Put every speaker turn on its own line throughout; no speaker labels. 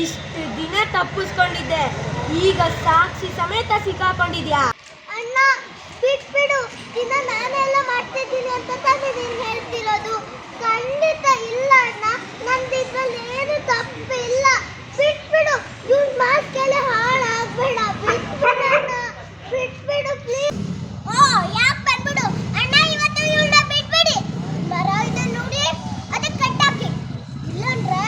ಇಷ್ಟು ದಿನ ತಪ್ಪಿಸ್ಕೊಂಡಿದ್ದೆ. ಈಗ ಸಾಕ್ಷಿ ಸಮೇತ ಸಿಕ್ಕಾಕೊಂಡಿದ್ಯಾ?
ಅಣ್ಣ ಬಿಟ್ಬಿಡು ದಿನ ನಾನೆಲ್ಲ ಮಾಡ್ತಿದ್ದೀನಿ ಅಂತ ತಾನೇ ನೀನು ಹೇಳ್ತಿರೋದು. ಖಂಡಿತ ಇಲ್ಲ ಅಣ್ಣ. ನಂದು ಇದ್ರಲ್ಲಿ ಏನು ತಪ್ಪಿಲ್ಲ ಬಿಟ್ಬಿಡು ಇವ್ನ ಮಾಸ್ಕೆಲ್ಲ ಹಾಳಾಗ್ಬೇಡ. ಬಿಟ್ಬಿಡು ಅಣ್ಣ. ಬಿಟ್ಬಿಡು ಪ್ಲೀಸ್ ಓ ಯಾಕೆ ಬಂದ್ಬಿಡು ಅಣ್ಣ ಇವತ್ತು ಇವಳನ್ನ ಬಿಟ್ಬಿಡಿ ಮರ ಇದೆ ನೋಡಿ ಅದಕ್ಕೆ ಕಟ್ಟಾಕಿ ಇಲ್ಲಂದ್ರೆ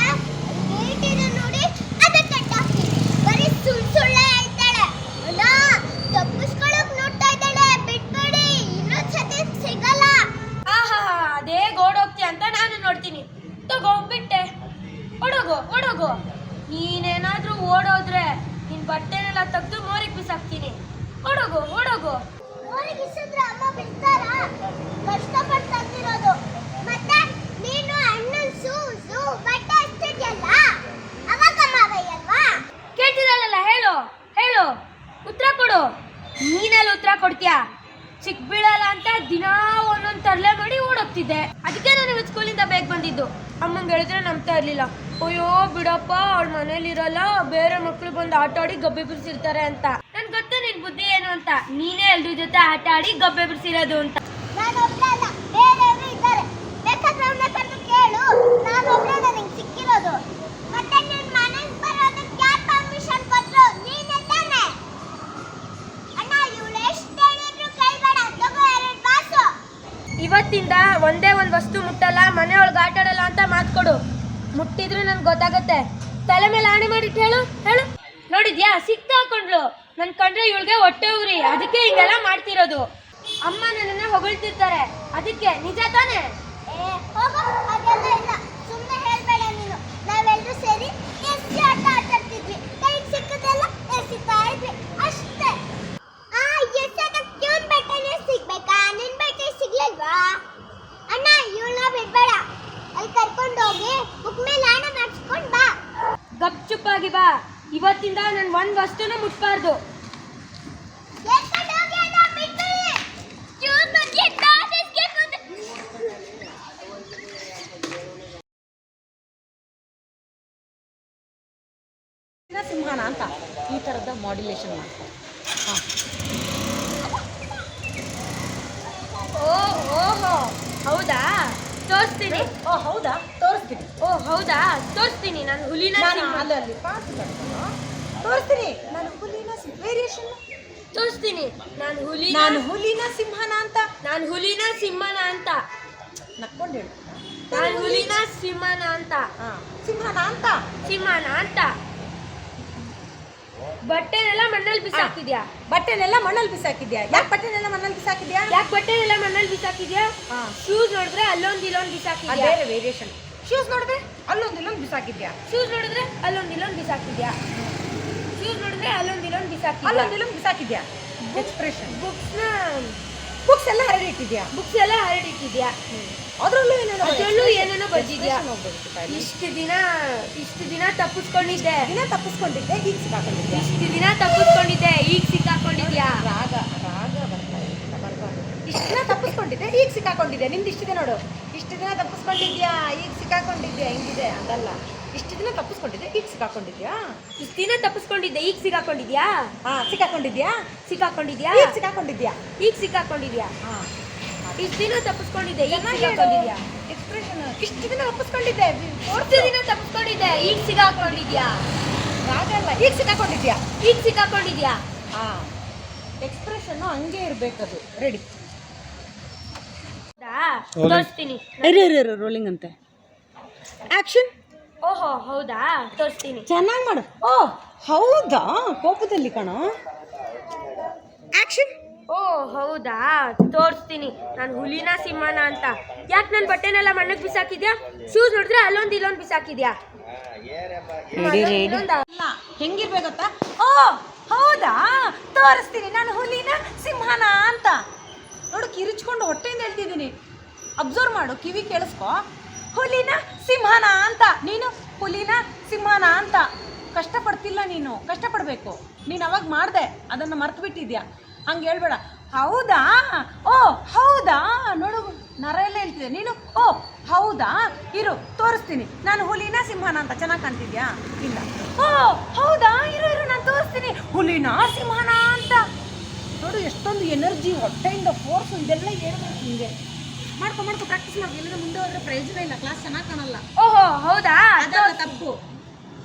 ಗೇಟ್ ಇದೆ ನೋಡಿ ಅದಕ್ಕೆ ಕಟ್ಟಾಕಿ ಬರೀ ಸುಳ್ಳು ಸುಳ್ಳೆ ಹೇಳ್ತಾಳೆ ಅಣ್ಣ ತಪ್ಪಿಸ್ಕೊಳಕ್ ನೋಡ್ತಾ ಇದ್ದಾಳೆ ಬಿಟ್ಬಿಡಿ ಇನ್ನೊಂದ್ಸತಿ ಸಿಗಲ್ಲ
ಆಹಾ ಅದೇ ಓಡೋಗ್ತೀಯ ಅಂತ ನಾನು ನೋಡ್ತೀನಿ ತಗೋ ಬಿಟ್ಟೆ ಓಡೋಗು ಓಡೋಗು ನೀನೇನಾದ್ರೂ ಓಡೋದ್ರೆ ನಿನ್ ಬಟ್ಟೆನೆಲ್ಲ ತೆಗೆದು ಮೋರಿಗೆ ಬಿಸಾಕ್ತೀನಿ ಓಡೋಗು ಓಡೋಗು
ಅವರಿಗೆ ಇಸಿದ್ರೆ ಅಮ್ಮ ಬಿಡ್ತಾರಾ ಕಷ್ಟಪಟ್ಟು ತಂದಿರೋದು ಮತ್ತೆ ನೀನು ಅಣ್ಣನ ಸೂ ಸೂ ಬಟ್ಟೆ ಅಷ್ಟಿದ್ಯಲ್ಲ ಅವಾಗ ಮಾವಯ್ಯಲ್ವಾ
ಕೇಳ್ತಿದ್ದಲ್ಲ ಹೇಳು ಹೇಳು ಉತ್ತರ ಕೊಡು ನೀನೆಲ್ಲ ಉತ್ತರ ಕೊಡ್ತೀಯಾ? ಚಿಕ್ಕ ಬೀಳಲ್ಲ ಅಂತ ದಿನಾ ಒಂದೊಂದು ತರಲೆ ಮಾಡಿ ಓಡೋಗ್ತಿದ್ದೆ. ಅದಕ್ಕೆ ನಾನು ಇವತ್ತು ಸ್ಕೂಲಿಂದ ಬೇಗ ಬಂದಿದ್ದು. ಅಮ್ಮಂಗೆ ಹೇಳಿದ್ರೆ ನಂಬ್ತಾ ಇರ್ಲಿಲ್ಲ. ಅಯ್ಯೋ ಬಿಡಪ್ಪ, ಅವಳ ಮನೇಲಿರಲ್ಲ ಬೇರೆ ಮಕ್ಳು ಬಂದು ಆಟ ಆಡಿ ಗಬ್ಬೆ ಬಿಡಿಸಿರ್ತಾರೆ ಅಂತ. ನನ್ ಗೊತ್ತು ನಿನ್ ಬುದ್ಧಿ ಏನು ಅಂತ. ನೀನೇ ಎಲ್ರ ಜೊತೆ ಆಟ ಆಡಿ ಗಬ್ಬೆ ಬಿಡಿಸಿರೋದು ಅಂತ.
ಕೇಳು. ನಾನು ಸಿಕ್ಕಿರೋದು ಮತ್ತೆ ನಿನ್ ಮನೆಗೆ ಬರೋದಕ್ಕೆ ಯಾರು ಪರ್ಮಿಷನ್ ಕೊಟ್ರು ನೀನೇ ತಾನೆ ಅಣ್ಣ ಇವಳು ಎಷ್ಟು ಹೇಳಿದ್ರು ಕೈಬೇಡ ತಗೋ ಎರಡು ಬಾಸು
ಇವತ್ತಿಂದ ಒಂದೇ ಒಂದು ವಸ್ತು ಮುಟ್ಟಲ್ಲ ಮನೆ ಒಳಗೆ ಆಟ ಆಡಲ್ಲ ಅಂತ ಮಾತು ಕೊಡು. ಮುಟ್ಟಿದ್ರೆ ನನ್ಗೆ ಗೊತ್ತಾಗುತ್ತೆ. ತಲೆ ಮೇಲೆ ಆಣೆ ಮಾಡಿಟ್ಟು ಹೇಳು ಹೇಳು. ನೋಡಿದ್ಯಾ? ಸಿಕ್ತಾ ಹಾಕೊಂಡ್ಲು ನನ್ ಕಂಡ್ರೆ ಇವಳಿಗೆ ಹೊಟ್ಟೆ ಉರಿ. ಅದಕ್ಕೆ ಹಿಂಗೆಲ್ಲ ಮಾಡ್ತಿರೋದು. ಅಮ್ಮ ನನ್ನನ್ನ ಹೊಗಳ್ತಿರ್ತಾರೆ. ಅದಕ್ಕೆ ನಿಜ ತಾನೇ
ಏ ಹೋಗು ಹಾಗೆಲ್ಲ ಇಲ್ಲ ಸುಮ್ಮನೆ ಹೇಳ್ಬೇಡ ನೀನು ನಾವೆಲ್ಲರೂ ಸೇರಿ ಎಸ್ಸಿ ಆಟ ಆಟಾಡ್ತಿದ್ವಿ ಕೈಗೆ ಸಿಕ್ಕದೆಲ್ಲ ಎಸಿತಾ ಇದ್ವಿ ಅಷ್ಟೇ ಆ ಎಸ್ಸಾಗ ಟ್ಯೂನ್ ಬಟ್ಟೆನೇ ಸಿಗ್ಬೇಕಾ ನಿನ್ ಬಟ್ಟೆ ಸಿಗ್ಲಿಲ್ವಾ ಅಣ್ಣ ಇವಳನ್ನ ಬಿಡ್ಬೇಡ ಅಲ್ಲಿ ಕರ್ಕೊಂಡು ಹೋಗಿ ಬುಕ್ ಮೇಲೆ ಆಣ ಮಾಡಿಸ್ಕೊಂಡು ಬಾ
ಗಪ್ ಚುಪ್ಪಾಗಿ ಬಾ ಇವತ್ತಿಂದ ನನ್ ಒಂದ್ ವಸ್ತುನು ಮುಟ್ಬಾರ್ದು.
ಸಿಂಹನ ಅಂತ ಈ ಥರದ ಮಾಡ್ಯುಲೇಷನ್ ಮಾಡ್ತಾರೆ. ಹಾಂ.
ಓ ಓಹೋ. ಹೌದಾ? ತೋರಿಸ್ತೀನಿ.
ಓ ಹೌದಾ?
ಹೌದಾ? ತೋರಿಸ್ತೀನಿ ನಾನು ಹುಲಿನ
ನಾನು ಪಾಸ್ ತೋರಿಸ್ತೀನಿ. ನಾನು ಹುಲಿನ ವೇರಿಯೇಷನ್
ತೋರಿಸ್ತೀನಿ. ನಾನು ಹುಲಿ
ನಾನು ಹುಲಿನ ಸಿಂಹನ ಅಂತ.
ನಾನು ಹುಲಿನ ಸಿಂಹನ ಅಂತ.
ನಕ್ಕೊಂಡು ಹೇಳು.
ನಾನು ಹುಲಿನ ಸಿಂಹನ ಅಂತ.
ಸಿಂಹನ ಅಂತ?
ಸಿಂಹನ ಅಂತ. ಬಟ್ಟೆನೆಲ್ಲ ಮಣ್ಣಲ್ಲಿ ಬಿಸಾಕಿದ್ಯಾ
ಬಟ್ಟೆನೆಲ್ಲ ಮಣ್ಣಲ್ಲಿ ಬಿಸಾಕಿದ್ಯಾ? ಯಾಕೆ ಬಟ್ಟೆನೆಲ್ಲ ಮಣ್ಣಲ್ಲಿ ಬಿಸಾಕಿದ್ಯಾ?
ಯಾಕೆ ಬಟ್ಟೆನೆಲ್ಲ ಮಣ್ಣಲ್ಲಿ ಬಿಸಾಕಿದ್ಯಾ?
ಹಾಂ.
ಶೂಸ್ ನೋಡಿದ್ರೆ ಅಲ್ಲೊಂದ್ ಇಲ್ಲೊಂದ್ ಬಿಸಾಕಿದ್ಯಾ?
ವೇರಿಯೇಷನ್ ಶೂಸ್ ನೋಡಿದ್ರೆ ಅಲ್ಲೊಂದು ಇಲ್ಲೊಂದು ಬಿಸಾಕಿದ್ಯಾ?
ಶೂಸ್ ನೋಡಿದ್ರೆ ಅಲ್ಲೊಂದು ಇಲ್ಲೊಂದು ಬಿಸಾಕಿದ್ಯಾ? ಶೂಸ್ ನೋಡಿದ್ರೆ ಅಲ್ಲೊಂದು ಇಲ್ಲೊಂದು ಬಿಸಾಕಿದ್ಯಾ?
ಅಲ್ಲೊಂದು ಇಲ್ಲೊಂದು ಬಿಸಾಕಿದ್ಯಾ? ಎಕ್ಸ್ಪ್ರೆಷನ್
ಬುಕ್ಸ್ನ
ಬುಕ್ಸ್ ಎಲ್ಲ ಹರಡಿಟ್ಟಿದ್ಯಾ
ಬುಕ್ಸ್ ಎಲ್ಲ ಹರಡಿಟ್ಟಿದ್ಯಾ
ಅದರಲ್ಲೂ ಏನೇನೋ
ಅದರಲ್ಲೂ ಏನೇನೋ ಬರ್ದಿದ್ಯಾ. ಇಷ್ಟು ದಿನ ಇಷ್ಟು ದಿನ ತಪ್ಪಿಸ್ಕೊಂಡಿದ್ದೆ.
ದಿನ ತಪ್ಪಿಸ್ಕೊಂಡಿದ್ದೆ ಈಗ ಸಿಕ್ಕಾಕೊಂಡಿದ್ದೆ
ಇಷ್ಟು ದಿನ ತಪ್ಪಿಸ್ಕೊಂಡಿದ್ದೆ ಈಗ ಸಿಕ್ಕಾಕೊಂಡಿದ್ಯಾ?
ರಾಗ ರಾಗ ಬರ್ತಾ ಇಷ್ಟು ದಿನ ತಪ್ಪಿಸ್ಕೊಂಡಿದ್ದೆ ಈಗ ಸಿಕ್ಕಾಕೊಂಡಿದ್ದೆ ನಿಮ್ದು ಇಷ್ಟಿದೆ ನೋಡು. ಇಷ್ಟು ದಿನ ತಪ್ಪಿಸ್ಕೊಂಡಿದ್ಯಾ? ಈಗ ಸಿಕ್ಕಾಕೊಂಡಿದ್ಯಾ? ಹೆಂಗಿದೆ? ಅದಲ್ಲ ಇಷ್ಟು ದಿನ ತಪ್ಪಿಸ್ಕೊಂಡಿದ್ದೆ ಈಗ ಸಿಕ್ಕಾಕೊಂಡಿದ್ಯಾ?
ಇಷ್ಟು ದಿನ ತಪ್ಪಿಸ್ಕೊಂಡಿದ್ದೆ ಈಗ ಸಿಕ್ಕಾಕೊಂಡಿದ್ಯಾ?
ಹಾ ಸಿಕ್ಕಾಕೊಂಡಿದ್ಯಾ?
ಸಿಕ್ಕಾಕೊಂಡಿದ್ಯಾ?
ಈಗ ಸಿಕ್ಕಾಕೊಂಡಿದ್ಯಾ?
ಈಗ ಸಿಕ್ಕಾಕೊಂಡಿದ್ಯಾ?
ಹಾ.
ಇಷ್ಟು ದಿನ ತಪ್ಪಿಸ್ಕೊಂಡಿದ್ದೆ ಈಗ ಸಿಕ್ಕಾಕೊಂಡಿದ್ಯಾ?
ಎಕ್ಸ್ಪ್ರೆಷನ್ ಇಷ್ಟು ದಿನ ತಪ್ಪಿಸ್ಕೊಂಡಿದ್ದೆ.
ಇಷ್ಟು ದಿನ ತಪ್ಪಿಸ್ಕೊಂಡಿದ್ದೆ ಈಗ ಸಿಕ್ಕಾಕೊಂಡಿದ್ಯಾ?
ಆಗಲ್ಲ ಈಗ ಸಿಕ್ಕಾಕೊಂಡಿದ್ಯಾ?
ಈಗ ಸಿಕ್ಕಾಕೊಂಡಿದ್ಯಾ?
ಹಾ. ಎಕ್ಸ್ಪ್ರೆಷನ್ ಹಂಗೆ ಅದು ರೆಡಿ
ತೋರಿಸ್ತೀನಿ.
ರೋಲಿಂಗ್ ಅಂತೆ. ಆಕ್ಷನ್
ಓಹೋ ಹೌದಾ? ತೋರಿಸ್ತೀನಿ.
ಚೆನ್ನಾಗಿ ಮಾಡು. ಓ ಹೌದಾ? ಕೋಪದಲ್ಲಿ ಕಣೋ. ಆಕ್ಷನ್
ಓ ಹೌದಾ? ತೋರಿಸ್ತೀನಿ. ನಾನು ಹುಲಿನ ಸಿಂಹನ ಅಂತ. ಯಾಕೆ ನನ್ನ ಬಟ್ಟೆನೆಲ್ಲ ಮಣ್ಣಕ್ಕೆ ಬಿಸಾಕಿದ್ಯಾ? ಶೂಸ್ ನೋಡಿದ್ರೆ ಅಲ್ಲೊಂದು ಇಲ್ಲೊಂದು ಬಿಸಾಕಿದ್ಯಾ?
ಅಲ್ಲ ಹೆಂಗಿರ್ಬೇಕು ಗೊತ್ತಾ ಓ ಹೌದಾ? ತೋರಿಸ್ತೀನಿ. ನಾನು ಹುಲಿನ ಸಿಂಹನ ಅಂತ. ನೋಡು ಕಿರಿಚ್ಕೊಂಡು ಹೊಟ್ಟೆಯಿಂದ ಹೇಳ್ತಿದ್ದೀನಿ ಅಬ್ಸರ್ವ್ ಮಾಡು, ಕಿವಿ ಕೇಳಿಸ್ಕೊ. ಹುಲಿನ ಸಿಂಹನ ಅಂತ, ನೀನು ಹುಲಿನ ಸಿಂಹನ ಅಂತ. ಕಷ್ಟಪಡ್ತಿಲ್ಲ ನೀನು, ಕಷ್ಟಪಡಬೇಕು. ನೀನು ಅವಾಗ ಮಾಡಿದೆ, ಅದನ್ನು ಮರ್ತು ಬಿಟ್ಟಿದ್ಯಾ ಹಂಗೆ ಹೇಳ್ಬೇಡ. ಹೌದಾ? ಓ, ಹೌದಾ? ನೋಡು, ನರ ಎಲ್ಲ ಹೇಳ್ತಿದೆ. ನೀನು, ಓ, ಹೌದಾ? ಇರು, ತೋರಿಸ್ತೀನಿ. ನಾನು ಹುಲಿನ ಸಿಂಹನ ಅಂತ ಚೆನ್ನಾಗಿ ಕಾಣ್ತಿದ್ಯಾ? ಇಲ್ಲ. ಓ, ಹೌದಾ? ಇರು ಇರು, ನಾನು ತೋರಿಸ್ತೀನಿ. ಹುಲಿನ ಸಿಂಹನ ಅಂತ. ನೋಡು, ಎಷ್ಟೊಂದು ಎನರ್ಜಿ ಹೊಟ್ಟೆಯಿಂದ ಫೋರ್ಸು ಇದೆಲ್ಲ ಹೇಳ್ಬೇಕು ನಿಮಗೆ ಮಾಡ್ಕೊ ಮಾಡ್ಕೊ ಪ್ರಾಕ್ಟೀಸ್ ಮಾಡ್ಕೊ ಇಲ್ಲದ್ರೆ ಮುಂದೆ ಹೋದ್ರೆ ಪ್ರಯೋಜನ ಇಲ್ಲ. ಕ್ಲಾಸ್ ಚೆನ್ನಾಗಿ ಕಾಣಲ್ಲ.
ಓಹೋ ಹೌದಾ?
ಅದಲ್ಲ ತಪ್ಪು.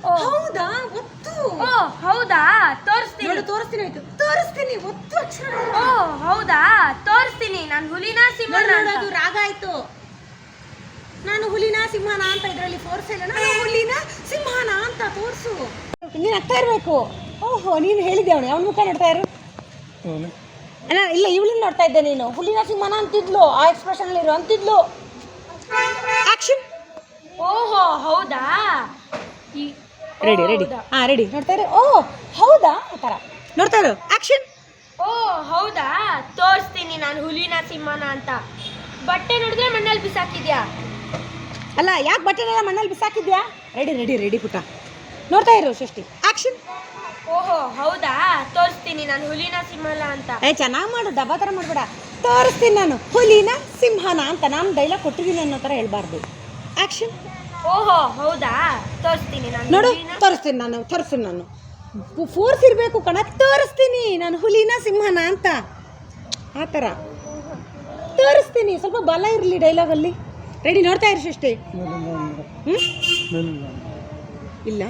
ಓ.
ಹೌದಾ? ಒತ್ತು.
ಓ ಹೌದಾ? ತೋರಿಸ್ತೀನಿ.
ನೋಡು ತೋರಿಸ್ತೀನಿ ಆಯ್ತು. ತೋರಿಸ್ತೀನಿ ಒತ್ತು ಅಕ್ಷರ.
ಓ ಹೌದಾ? ತೋರಿಸ್ತೀನಿ. ನಾನು ಹುಲಿನ ಸಿಂಹನ.
ಅದು ರಾಗ ಆಯ್ತು. ನಾನು ಹುಲಿನ ಸಿಂಹನ ಅಂತ ಇದರಲ್ಲಿ ಫೋರ್ಸ್ ಇಲ್ಲ. ನಾನು ಹುಲಿನ ಸಿಂಹನ ಅಂತ ತೋರಿಸು. ನೀನು ಆಗ್ತಾ ಇರಬೇಕು. ಓಹೋ ನೀನು ಹೇಳಿದ್ದೆ ಅವನು? ಅವನ ಮುಖ ನೋಡ್ತಾ ಇರು ಅಲ್ಲ ಇಲ್ಲ ಇವಳನ್ನ ನೋಡ್ತಾ ಇದ್ದೆ ನೀನು. ಹುಲಿನ ಸಿಂಹನ ಅಂತಿದ್ಲು ಆ ಎಕ್ಸ್ಪ್ರೆಷನ್ ಇರು ಅಂತಿದ್ಲು. ಆಕ್ಷನ್
ಓಹೋ ಹೌದಾ?
Ready ready. ಹಾ ರೆಡಿ ನೋಡ್ತಾ ಇರು. ಓ ಹೌದಾ? ಆ ಥರ. ನೋಡ್ತಾ ಇರು. ಆಕ್ಷನ್
ಓ ಹೌದಾ? ತೋರಿಸ್ತೀನಿ ನಾನು ಹುಲಿನ ಸಿಂಹನ ಅಂತ. ಬಟ್ಟೆ ನೋಡಿದ್ರೆ ಮಣ್ಣಲ್ಲಿ ಬಿಸಾಕಿದ್ಯಾ?
ಅಲ್ಲ ಯಾಕೆ ಬಟ್ಟೆನೆಲ್ಲ ಮಣ್ಣಲ್ಲಿ ಬಿಸಾಕಿದ್ಯಾ? ರೆಡಿ ರೆಡಿ ರೆಡಿ ಪುಟ್ಟ. ನೋಡ್ತಾ ಇರು ಸೃಷ್ಟಿ. ಆಕ್ಷನ್
ಓಹೋ ಹೌದಾ? ತೋರಿಸ್ತೀನಿ ನಾನು ಹುಲಿನ ಸಿಂಹನ ಅಂತ.
ಏ ಚೆನ್ನಾಗಿ ಮಾಡು ಡಬ್ಬ ಥರ ಮಾಡಬೇಡ. ತೋರಿಸ್ತೀನಿ ನಾನು ಹುಲಿನ ಸಿಂಹನ ಅಂತ. ನಾನು ಡೈಲಾಗ್ ಕೊಟ್ಟಿದ್ದೀನಿ ಅನ್ನೋ ಥರ ಹೇಳ್ಬಾರ್ದು. ಆಕ್ಷನ್
ಓಹೋ ಹೌದಾ? ತೋರಿಸ್ತೀನಿ ನಾನು
ನೋಡು
ಹುಲಿನ.
ತೋರಿಸ್ತೀನಿ ನಾನು ತೋರಿಸ್ತೀನಿ ನಾನು. ಫೋರ್ಸ್ ಇರಬೇಕು ಕಣ ತೋರಿಸ್ತೀನಿ ನಾನು ಹುಲಿನ ಸಿಂಹನ ಅಂತ. ಆ ಥರ ತೋರಿಸ್ತೀನಿ ಸ್ವಲ್ಪ ಬಲ ಇರಲಿ ಡೈಲಾಗಲ್ಲಿ ರೆಡಿ ನೋಡ್ತಾ ಇರಿ ಸೃಷ್ಟಿ. ಹ್ಞೂ ಇಲ್ಲ.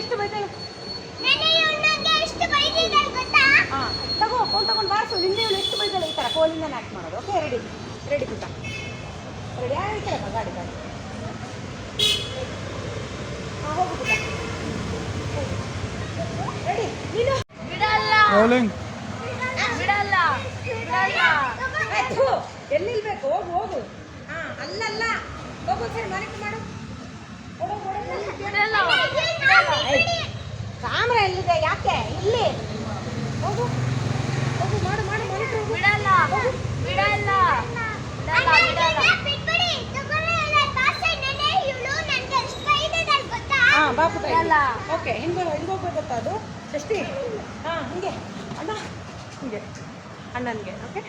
ಎಷ್ಟು ಬೈತಾಳೆ ತಗೋ ಫೋನ್ ತಗೊಂಡು ಬಾರಿಸು. ನಿನ್ನೆ ಇವಳು ಎಷ್ಟು ಬೈತಾಳೆ ಈ ಥರ ಕೋಲಿಂದ ನಾಟ್ ಮಾಡೋದು. ಓಕೆ ರೆಡಿ ರೆಡಿ ಪುಟ್ಟ. ರೆಡಿ ಆಯ್ತಲ್ಲ ಗಾಡಿ ಗಾಡಿ. ಹಾಂ ಹೋಗು ಪುಟ್ಟ. ರೆಡಿ ನೀನು?
ಬಿಡಲ್ಲ. ಬಿಡಲ್ಲ ಬಿಡಲ್ಲ.
ಆಯ್ತು. ಎಲ್ಲಿ ನಿಲ್ಬೇಕು ಹೋಗು ಹೋಗು. ಅಲ್ಲಲ್ಲ ಹೋಗು ಸರ್ ಮನೆಗೆ ಮಾಡು. ಕ್ಯಾಮ್ರಾ ಎಲ್ಲಿದೆ? ಯಾಕೆ? ಇಲ್ಲಿ. ಹೋಗು. ಹೋಗು ಮಾಡು ಮಾಡು ಮನೆಗೆ
ಬಿಡಲ್ಲ. ಬಿಡಲ್ಲ.
ಹಾಂ ಬಾಪು
ಬಿಡಲ್ಲ.
ಓಕೆ ಹಿಂಗೆ ಹಿಂಗೆ ಹೋಗ್ಬೇಕಪ್ಪ ಅದು? ಷಷ್ಟಿ ಹಾಂ ಹಿಂಗೆ. ಅಣ್ಣ ಹಿಂಗೆ. ಅಣ್ಣನಿಗೆ ಓಕೆ?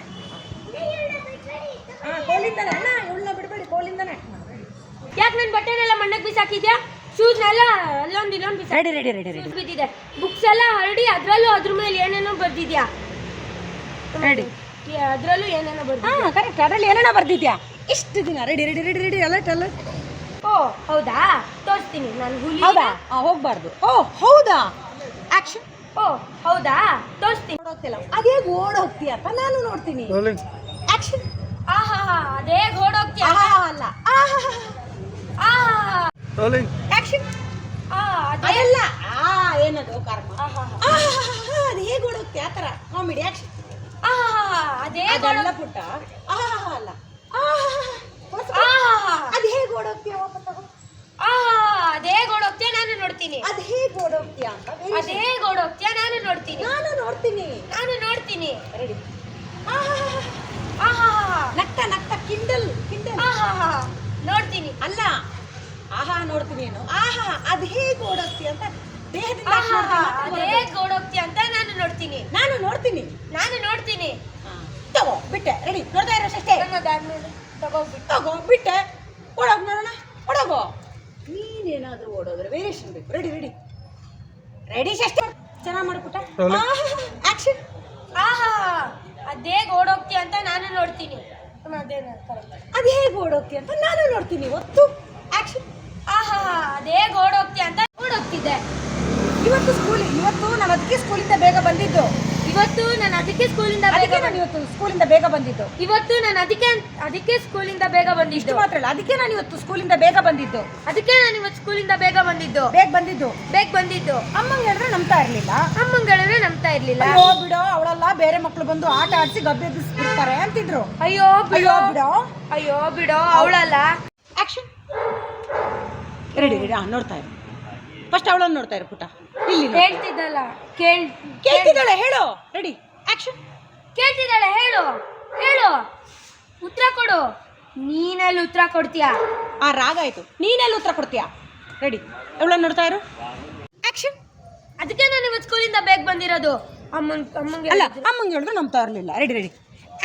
ಹಾಂ ಕೋಲಿಂದಾನೆ. ಅಣ್ಣ ಇವಳನ್ನ ಬಿಡಬೇಡಿ ಕೋಲಿಂದಾನೆ.
ಯಾಕೆ ನನ್ನ ಬಟ್ಟೆನೆಲ್ಲ ಮಣ್ಣಕ್ಕೆ ಬಿಸಾಕಿದ್ಯಾ? ಶೂಸ್ನೆಲ್ಲ ಅಲ್ಲೊಂದು ಇಲ್ಲೊಂದು ಬಿಸಾಕಿ
ready ready ready ready
shoes ಬಿದ್ದಿದೆ. ಬುಕ್ಸ್ ಎಲ್ಲ ಹರಡಿ ಅದ್ರಲ್ಲೂ ಅದ್ರ ಮೇಲೆ ಏನೇನೋ ಬರ್ದಿದ್ಯಾ?
ರೆಡಿ
ಅದ್ರಲ್ಲೂ ಏನೇನೋ ಬರ್ದಿದ್ಯಾ?
ಹಾ ಕರೆಕ್ಟ್ ಅದರಲ್ಲಿ ಏನೇನೋ ಬರ್ದಿದ್ಯಾ? ಇಷ್ಟು ದಿನ. Ready ready ready ready alert alert
ಓ ಹೌದಾ? ತೋರಿಸ್ತೀನಿ. ನಾನು ಹುಲಿ
ಹೌದಾ? ಹಾಂ ಹೋಗ್ಬಾರ್ದು. ಓ ಹೌದಾ? ಆಕ್ಷನ್
ಓ ಹೌದಾ? ತೋರಿಸ್ತೀನಿ.
ಓಡೋಗ್ತಿಲ್ಲ. ಅದೇ ಓಡ್ ಹೋಗ್ತೀಯ ಅಂತ ನಾನು ನೋಡ್ತೀನಿ.
ಆಹಾ ಅದೇ ಗೋಡೋಗ್ತೀಯ
ಆಹಾ. ಅಲ್ಲ ಆಹಾ.
ಆಹಾ
ಆಕ್ಷನ್
ಆ ಅದೇ.
ಅದೆಲ್ಲ ಆ ಏನದು ಕರ್ಮ.
ಆಹಾ.
ಆಹಾ ಅದು ಹೇಗೆ ಓಡೋಗ್ತಿ ಆ ಥರ ಕಾಮಿಡಿ ಆಕ್ಷನ್
ಆಹಾ ಅದೇ
ಅದೆಲ್ಲ ಪುಟ್ಟ. ಅಲ್ಲ. ಆಹಾ.
ಆಹಾ
ಅದು ಹೇಗೆ ಓಡೋಗ್ತೀಯ ವಾಪಸ್ ತಗೋ.
ಅದೇ ನಾನು ನೋಡ್ತೀನಿ.
ಅದು ಹೇಗೆ ಓಡೋಗ್ತೀಯ ಅಂತ
ಅದೇ ನಾನು ನೋಡ್ತೀನಿ.
ನಾನು ನೋಡ್ತೀನಿ.
ನಾನು ನೋಡ್ತೀನಿ.
ರೆಡಿ.
ಆಹಾ
ನಗ್ತ ನಗ್ತ ಕಿಂಡಲ್ ಕಿಂಡಲ್
ಆಹಾ ನೋಡ್ತೀನಿ.
ಅಲ್ಲ. ಆಹಾ ನೋಡ್ತೀನಿ ಏನು? ಆಹಾ ಅದು ಹೇಗೆ ಓಡೋಗ್ತಿ ಅಂತ ದೇಹದಿಂದ ಹೇಗೆ
ಓಡೋಗ್ತಿ. ಅಂತ ನಾನು ನೋಡ್ತೀನಿ.
ನಾನು ನೋಡ್ತೀನಿ.
ನಾನು ನೋಡ್ತೀನಿ.
ತಗೋ ಬಿಟ್ಟೆ ರೆಡಿ ನೋಡ್ತಾ ಇರೋ ಅಷ್ಟೇ?
ತಗೋ ತಗೋಬಿಟ್ಟು
ತಗೋ ಬಿಟ್ಟೆ. ಓಡೋಗ್ ನೋಡೋಣ ಓಡೋಗೋ. ನೀನೇನಾದರೂ ಓಡೋದ್ರೆ ವೇರಿಯೇಷನ್ ಬೇಕು. ರೆಡಿ ರೆಡಿ ರೆಡಿ ಅಷ್ಟೇ ಚೆನ್ನಾಗಿ ಮಾಡ್ಬಿಟ್ಟ ಆಕ್ಷನ್
ಆಹಾ ಅದೇ ಓಡೋಗ್ತಿ ಅಂತ ನಾನು ನೋಡ್ತೀನಿ.
ಅದು ಹೇಗೆ ಓಡೋಗ್ತಿ ಅಂತ ನಾನು ನೋಡ್ತೀನಿ ಒತ್ತು. ಆಕ್ಷನ್
ಆಹಾ ಅದೇ ಓಡೋಗ್ತೀಯ ಅಂತ ಓಡೋಗ್ತಿದ್ದೆ.
ಇವತ್ತು ಸ್ಕೂಲ್ ಇವತ್ತು ನಾನು ಅದಕ್ಕೆ ಸ್ಕೂಲಿಂದ ಬೇಗ ಬಂದಿದ್ದು.
ಇವತ್ತು ನಾನು ಅದಕ್ಕೆ ಸ್ಕೂಲಿಂದ ಬೇಗ
ಅದಕ್ಕೆ ನಾನು ಇವತ್ತು ಸ್ಕೂಲಿಂದ ಬೇಗ ಬಂದಿದ್ದು.
ಇವತ್ತು ನಾನು ಅದಕ್ಕೆ ಅದಕ್ಕೆ ಸ್ಕೂಲಿಂದ ಬೇಗ
ಇಷ್ಟು
ಬಂದಿದ್ದು
ಮಾತ್ರ ಅಲ್ಲ ಅದಕ್ಕೆ ನಾನು ಇವತ್ತು ಸ್ಕೂಲಿಂದ ಬೇಗ ಬಂದಿದ್ದು.
ಅದಕ್ಕೆ ನಾನು ಇವತ್ತು ಸ್ಕೂಲಿಂದ ಬೇಗ ಬಂದಿದ್ದು.
ಬೇಗ ಬಂದಿದ್ದು.
ಬೇಗ ಬಂದಿದ್ದು.
ಅಮ್ಮಂಗೆ ಹೇಳಿದ್ರೆ ನಂಬ್ತಾ ಇರ್ಲಿಲ್ಲ.
ಅಮ್ಮಂಗ್ ಹೇಳಿದ್ರೆ ನಂಬ್ತಾ ಇರ್ಲಿಲ್ಲ.
ಅಯ್ಯೋ ಬಿಡು ಅವಳೆಲ್ಲ ಬೇರೆ ಮಕ್ಕಳು ಬಂದು ಆಟ ಆಡಿಸಿ ಗಬ್ಬೆ ಬಿಡ್ತಾರೆ ಅಂತಿದ್ರು.
ಅಯ್ಯೋ ಬಿಡೋ.
ಅಯ್ಯೋ ಬಿಡು.
ಅಯ್ಯೋ ಬಿಡು ಅವಳಲ್ಲ.
ಆಕ್ಷನ್ ರೆಡಿ ರೆಡಿ ನೋಡ್ತಾ ಇರು. ಫಸ್ಟ್ ಅವಳನ್ನು ನೋಡ್ತಾ ಇರು ಪುಟ ಇಲ್ಲಿ ನೋಡು.
ಕೇಳ್ತಿದ್ದಲ್ಲ ಕೇಳ್
ಕೇಳ್ತಿದ್ದಾಳೆ ಹೇಳು. ರೆಡಿ ಆಕ್ಷನ್
ಕೇಳ್ತಿದ್ದಾಳೆ ಹೇಳು ಹೇಳು. ಉತ್ತರ ಕೊಡು. ನೀನಲ್ಲಿ ಉತ್ತರ ಕೊಡ್ತೀಯಾ?
ಆ ರಾಗ ಆಯ್ತು. ನೀನೆಲ್ಲ ಉತ್ತರ ಕೊಡ್ತೀಯಾ? ರೆಡಿ ಅವಳನ್ನು ನೋಡ್ತಾ ಇರು. ಆಕ್ಷನ್
ಅದಕ್ಕೆ ನಾನು ಇವತ್ತು ಸ್ಕೂಲಿಂದ ಬೇಗ ಬಂದಿರೋದು. ಅಮ್ಮನ್ ಅಮ್ಮಂಗೆ
ಅಲ್ಲ
ಹೇಳಿದ್ರು.
ಅಮ್ಮಂಗೆ ಹೇಳಿದ್ರೆ ನಂಬ್ತಾ ಇರಲಿಲ್ಲ. ರೆಡಿ ರೆಡಿ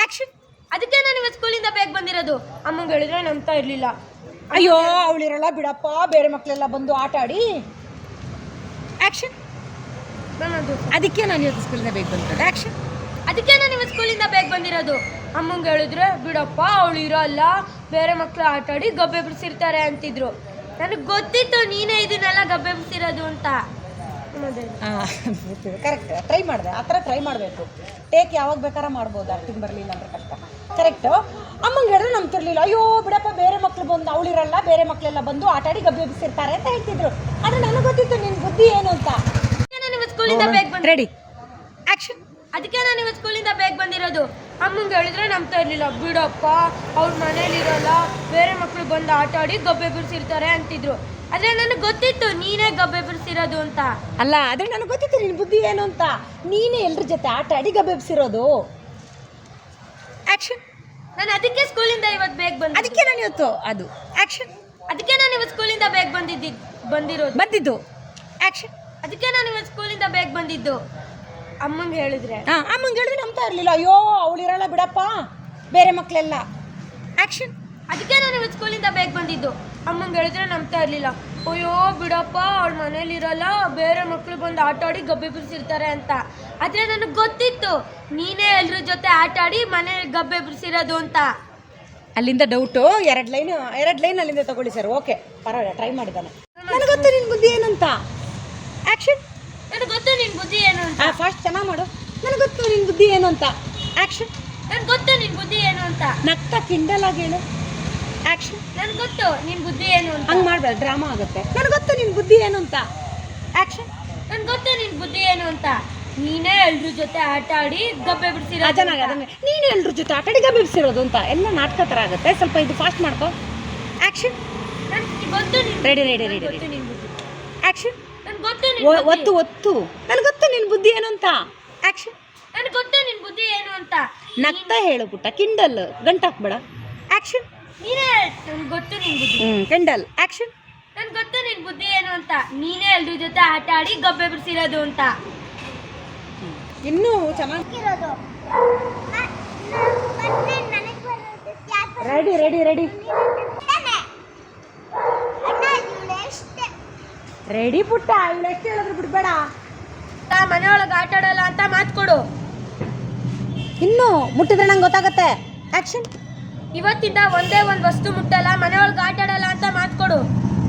ಆಕ್ಷನ್
ಅದಕ್ಕೆ ನಾನು ಇವತ್ತು ಸ್ಕೂಲಿಂದ ಬೇಗ ಬಂದಿರೋದು. ಅಮ್ಮಂಗೆ ಹೇಳಿದ್ರೆ ನಂಬ್ತಾ ಇರ್ಲಿಲ್ಲ.
ಅಯ್ಯೋ ಅವಳಿರಲ್ಲ ಬಿಡಪ್ಪ. ಬೇರೆ ಮಕ್ಕಳೆಲ್ಲ ಬಂದು ಆಟ ಆಡಿ ಆಕ್ಷನ್
ನನ್ನದು
ಅದಕ್ಕೆ ನಾನು ಇವತ್ತು ಸ್ಕೂಲಿಂದ ಬೇಗ ಬಂದಿರೋದು. ಆಕ್ಷನ್
ಅದಕ್ಕೆ ನಾನು ಇವತ್ತು ಸ್ಕೂಲಿಂದ ಬೇಗ ಬಂದಿರೋದು. ಅಮ್ಮಂಗೆ ಹೇಳಿದ್ರೆ ಬಿಡಪ್ಪ ಅವಳು ಇರೋಲ್ಲ ಬೇರೆ ಮಕ್ಕಳು ಆಟಾಡಿ ಗಬ್ಬೆ ಬಿಡಿಸಿರ್ತಾರೆ ಅಂತಿದ್ರು. ನನಗೆ ಗೊತ್ತಿತ್ತು ನೀನೇ ಇದನ್ನೆಲ್ಲ ಗಬ್ಬೆ ಬಿಡಿಸಿರೋದು ಅಂತ.
ಕರೆಕ್ಟ್ ಟ್ರೈ ಮಾಡಿದೆ. ಆ ಥರ ಟ್ರೈ ಮಾಡಬೇಕು. ಟೇಕ್ ಯಾವಾಗ ಬೇಕಾರ ಮಾಡ್ಬೋದು. ಆಕ್ಟಿಂಗ್ ಬರಲಿಲ್ಲ ಅಂದ್ರೆ ಕಷ್ಟ. ಕರೆಕ್ಟು ಅಮ್ಮಂಗೆ ಹೇಳಿದ್ರೆ ನಂಬ್ತಿರ್ಲಿಲ್ಲ ಅಯ್ಯೋ ಬಿಡಪ್ಪ ಬೇರೆ ಮಕ್ಳು ಬಂದು ಅವಳಿರಲ್ಲ ಬೇರೆ ಮಕ್ಕಳೆಲ್ಲ ಬಂದು ಆಟಾಡಿ ಗಬ್ಬಿ ಎಬ್ಬಿಸಿರ್ತಾರೆ ಅಂತ ಹೇಳ್ತಿದ್ರು. ಆದರೆ ನನಗೆ ಗೊತ್ತಿತ್ತು ನಿನ್ನ ಬುದ್ಧಿ ಏನು ಅಂತ.
ನಾನು ಸ್ಕೂಲಿಂದ ಬೇಗ ಬಂದು
ರೆಡಿ ಆಕ್ಷನ್
ಅದಕ್ಕೆ ನಾನು ಇವತ್ತು ಸ್ಕೂಲಿಂದ ಬೇಗ ಬಂದಿರೋದು. ಅಮ್ಮಂಗೆ ಹೇಳಿದ್ರೆ ನಂಬ್ತಾ ಇರ್ಲಿಲ್ಲ ಬಿಡಪ್ಪ ಅವ್ರ ಮನೇಲಿರಲ್ಲ ಬೇರೆ ಮಕ್ಕಳು ಬಂದು ಆಟ ಆಡಿ ಗಬ್ಬೆ ಬಿಡಿಸಿರ್ತಾರೆ ಅಂತಿದ್ರು. ಆದ್ರೆ ನನಗೆ ಗೊತ್ತಿತ್ತು ನೀನೇ ಗಬ್ಬೆ ಬಿಡಿಸಿರೋದು ಅಂತ.
ಅಲ್ಲ ಆದರೆ ನನಗೆ ಗೊತ್ತಿತ್ತು ನಿನ್ನ ಬುದ್ಧಿ ಏನು ಅಂತ. ನೀನೇ ಎಲ್ಲರ ಜೊತೆ ಆಟ ಆಡಿ ಗಬ್ಬೆ ಎಬ್ಸಿರೋದು ಆಕ್ಷನ್
ನಾನು ಅದಕ್ಕೆ ಸ್ಕೂಲಿಂದ ಇವತ್ತು ಬೇಗ ಬಂದೆ
ಅದಕ್ಕೆ ನಾನು ಇವತ್ತು ಅದು. ಆಕ್ಷನ್
ಅದಕ್ಕೆ ನಾನು ಇವತ್ತು ಸ್ಕೂಲಿಂದ ಬೇಗ ಬಂದಿದ್ದಿ ಬಂದಿರೋದು.
ಬಂದಿದ್ದು. ಆಕ್ಷನ್
ಅದಕ್ಕೆ ನಾನು ಇವತ್ತು ಸ್ಕೂಲಿಂದ ಬೇಗ ಬಂದಿದ್ದು. ಅಮ್ಮಂಗೆ ಹೇಳಿದ್ರೆ.
ಹಾಂ ಅಮ್ಮಂಗೆ ಹೇಳಿದ್ರೆ ನಂಬ್ತಾ ಇರಲಿಲ್ಲ. ಅಯ್ಯೋ ಅವಳಿರಲ್ಲ ಬಿಡಪ್ಪ. ಬೇರೆ ಮಕ್ಕಳೆಲ್ಲ ಆಕ್ಷನ್
ಅದಕ್ಕೆ ನಾನು ಇವತ್ತು ಸ್ಕೂಲಿಂದ ಬೇಗ ಬಂದಿದ್ದು. ಅಮ್ಮಂಗೆ ಹೇಳಿದ್ರೆ ನಂಬ್ತಾ ಇರ್ಲಿಲ್ಲ. ಅಯ್ಯೋ ಬಿಡಪ್ಪ ಅವಳ ಮನೇಲಿರಲ್ಲ ಬೇರೆ ಮಕ್ಕಳು ಬಂದು ಆಟ ಆಡಿ ಗಬ್ಬೆ ಬಿಡಿಸಿರ್ತಾರೆ ಅಂತ. ಆದರೆ ನನಗೆ ಗೊತ್ತಿತ್ತು ನೀನೇ ಎಲ್ಲರ ಜೊತೆ ಆಟ ಆಡಿ ಮನೆ ಗಬ್ಬೆ ಬಿಡಿಸಿರೋದು ಅಂತ.
ಅಲ್ಲಿಂದ ಡೌಟು ಎರಡು ಲೈನ್ ಎರಡು ಲೈನ್ ಅಲ್ಲಿಂದ ತಗೊಳ್ಳಿ ಸರ್ ಓಕೆ ಪರವಾಗಿಲ್ಲ ಟ್ರೈ ಮಾಡಿದ್ದಾನೆ. ನನಗೆ ಗೊತ್ತು ನಿನ್ನ ಬುದ್ಧಿ ಏನು ಅಂತ ಆಕ್ಷನ್
ನನಗೆ ಗೊತ್ತು ನಿನ್ ಬುದ್ಧಿ ಏನು ಅಂತ.
ಫಾಸ್ಟ್ ಚೆನ್ನಾಗಿ ಮಾಡು. ನನಗೆ ಗೊತ್ತು ನಿನ್ನ ಬುದ್ಧಿ ಏನು ಅಂತ ಆ್ಯಕ್ಷನ್
ನನಗೆ ಗೊತ್ತು ನಿನ್ ಬುದ್ಧಿ ಏನು ಅಂತ.
ನಗ್ತಾ ಕಿಂಡಲ್ ಆಗಿ ಹೇಳು. ಆಕ್ಷನ್
ನನ್ಗೆ ಗೊತ್ತು ನಿನ್ ಬುದ್ಧಿ ಏನು ಅಂತ.
ಹಂಗೆ ಮಾಡಬೇಡ ಡ್ರಾಮಾ ಆಗುತ್ತೆ. ನನಗೆ ಗೊತ್ತು ನಿನ್ನ ಬುದ್ಧಿ ಏನು ಅಂತ. ಆಕ್ಷನ್
ನನ್ಗೆ ಗೊತ್ತು ನಿನ್ ಬುದ್ಧಿ ಏನು ಅಂತ. ನೀನೇ ಎಲ್ರ ಜೊತೆ ಆಟ ಆಡಿ ಗಬ್ಬೆ ಬಿಡಿಸಿರೋ
ಚೆನ್ನಾಗಿ ಅದನ್ನ. ನೀನು ಎಲ್ರ ಜೊತೆ ಆಟಾಡಿ ಬಿಡಿಸಿರೋದು ಅಂತ. ಎಲ್ಲ ನಾಟಕ ಥರ ಆಗುತ್ತೆ. ಸ್ವಲ್ಪ ಇದು ಫಾಸ್ಟ್ ಮಾಡ್ಕೋ. ಆಕ್ಷನ್
ನನಗೆ ಗೊತ್ತು ನಿನ್
ರೆಡಿ ರೆಡಿ ರೆಡಿ
ಗೊತ್ತು
ರೆಡಿ
ನಿನ್ ಬುದ್ಧಿ.
ಆಕ್ಷನ್
ನನ್ಗೆ ಗೊತ್ತು
ಒತ್ತು ಒತ್ತು. ನನಗೆ ಗೊತ್ತು ನಿನ್ನ ಬುದ್ಧಿ ಏನು ಅಂತ. ಆಕ್ಷನ್
ನನ್ಗೆ ಗೊತ್ತು ನಿನ್ ಬುದ್ಧಿ ಏನು ಅಂತ.
ನಗ್ತಾ ಹೇಳು ಪುಟ್ಟ ಕಿಂಡಲ್ ಗಂಟಾಕ್ಬೇಡ. ಆ್ಯಕ್ಷನ್ ಆಕ್ಷನ್
ನೀನೇ ನನ್ಗೆ ಗೊತ್ತು ನಿನ್ ಬುದ್ಧಿ.
ಹ್ಞೂ ಆಕ್ಷನ್
ನನ್ ಗೊತ್ತು ನಿನ್ ಬುದ್ಧಿ ಏನು ಅಂತ. ನೀನೇ ಎಲ್ರ ಜೊತೆ ಆಟ ಆಡಿ ಗಬ್ಬೆ ಬಿಡಿಸಿರೋದು ಅಂತ.
ಇನ್ನು ಚೆನ್ನಾಗಿ ರೆಡಿ ರೆಡಿ ರೆಡಿ ರೆಡಿ ಪುಟ್ಟ. ಇವಳು ಎಷ್ಟು ಹೇಳಿದ್ರು ಬಿಡ್ಬೇಡ.
ಮನೆಯೊಳಗೆ ಆಟ ಆಡಲ್ಲ ಅಂತ ಮಾತು ಕೊಡು.
ಇನ್ನು ಮುಟ್ಟಿದ್ರೆ ನಂಗೆ ಗೊತ್ತಾಗತ್ತೆ. ಆಕ್ಷನ್
ಇವತ್ತಿಂದ ಒಂದೇ ಒಂದು ವಸ್ತು ಮುಟ್ಟಲ್ಲ ಮನೆಯೊಳಗೆ ಆಟ ಆಡಲ್ಲ ಅಂತ ಮಾತು ಕೊಡು.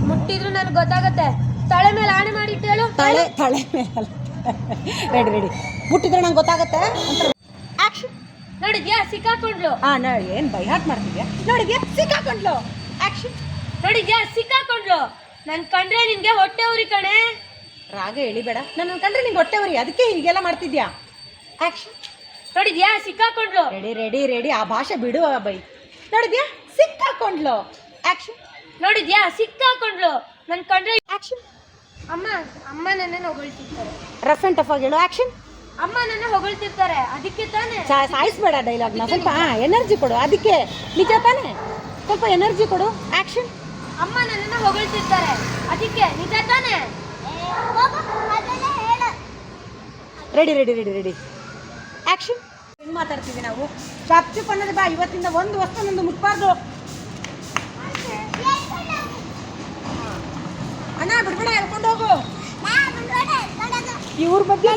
ಮುಟ್ಟಿದ್ರು ನನಗೆ ಗೊತ್ತಾಗತ್ತೆ. ತಲೆ ಮೇಲೆ ಆಣೆ ಮಾಡಿಟ್ಟು ಹೇಳು.
ತಳೆ ತಳೆ ಮೇಲೆ. ರೆಡಿ ರೆಡಿ ಮುಟ್ಟಿದ್ರೆ ನಂಗೆ ಗೊತ್ತಾಗತ್ತೆ? ಆಕ್ಷನ್
ನೋಡಿದ್ಯಾ? ಸಿಕ್ಕಾಕೊಂಡ್ಲು.
ಹಾಂ ನಾ ಏನು ಬೈ ಹಾಕಿ ಮಾಡ್ತಿದ್ಯಾ? ನೋಡಿದ್ಯಾ? ಸಿಕ್ಕಾಕೊಂಡ್ಲು. ಆಕ್ಷನ್
ನೋಡಿದ್ಯಾ? ಸಿಕ್ಕಾಕೊಂಡ್ಲು. ನನ್ನ ಕಂಡ್ರೆ ನಿನಗೆ ಹೊಟ್ಟೆ ಉರಿ ಕಣೆ.
ರಾಗ ಎಳಿಬೇಡ ನನ್ನ ಕಂಡ್ರೆ ನಿಂಗೆ ಹೊಟ್ಟೆ ಉರಿ. ಅದಕ್ಕೆ ಹೀಗೆಲ್ಲ ಮಾಡ್ತಿದ್ಯಾ? ಆಕ್ಷನ್
ನೋಡಿದ್ಯಾ? ಸಿಕ್ಕಾಕೊಂಡ್ಲು.
ರೆಡಿ ರೆಡಿ ರೆಡಿ ಆ ಭಾಷೆ ಬಿಡು ಆ ಬೈ. ನೋಡಿದ್ಯಾ? ಸಿಕ್ಕಾಕೊಂಡ್ಲು. ಆಕ್ಷನ್
ನೋಡಿದ್ಯಾ? ಸಿಕ್ಕಾಕೊಂಡ್ಲು. ನನ್ ಕಂಡ್ರೆ
ಆಕ್ಷನ್
ಅಮ್ಮ ಅಮ್ಮ ನನ್ನ ಹೊಗಳ್ತಿರ್ತಾರೆ.
ರಫ್ ಅಂಡ್ ಟಫ್ ಆಗಿ ಹೇಳು. ಆಕ್ಷನ್
ಅಮ್ಮ ನನ್ನ ಹೊಗಳ್ತಿರ್ತಾರೆ. ಅದಕ್ಕೆ ತಾನೇ?
ಸಾಯಿಸ್ಬೇಡ ಡೈಲಾಗ್ನ ಸ್ವಲ್ಪ ಎನರ್ಜಿ ಕೊಡು. ಅದಕ್ಕೆ ನಿಜ ತಾನೇ? ಸ್ವಲ್ಪ ಎನರ್ಜಿ ಕೊಡು. ಆಕ್ಷನ್
ಅಮ್ಮ ನನ್ನನ್ನ ಹೊಗಳ್ತಿರ್ತಾರೆ. ಅದಕ್ಕೆ ನಿಜ ತಾನೇ?
Ready ready ready ready action ಹೆಂಗ್ ಮಾತಾಡ್ತೀವಿ ನಾವು ಶಾಪ್ ಚುಪ್ ಅನ್ನೋದು ಬಾ, ಇವತ್ತಿಂದ ಒಂದು ವಸ್ತು ನಂದು ಮುಟ್ಬಾರ್ದು ಅಣ್ಣ, ಬಿಡ್ಬೇಡ ಹೇಳ್ಕೊಂಡು ಹೋಗು. ಇವ್ರ ಬಗ್ಗೆ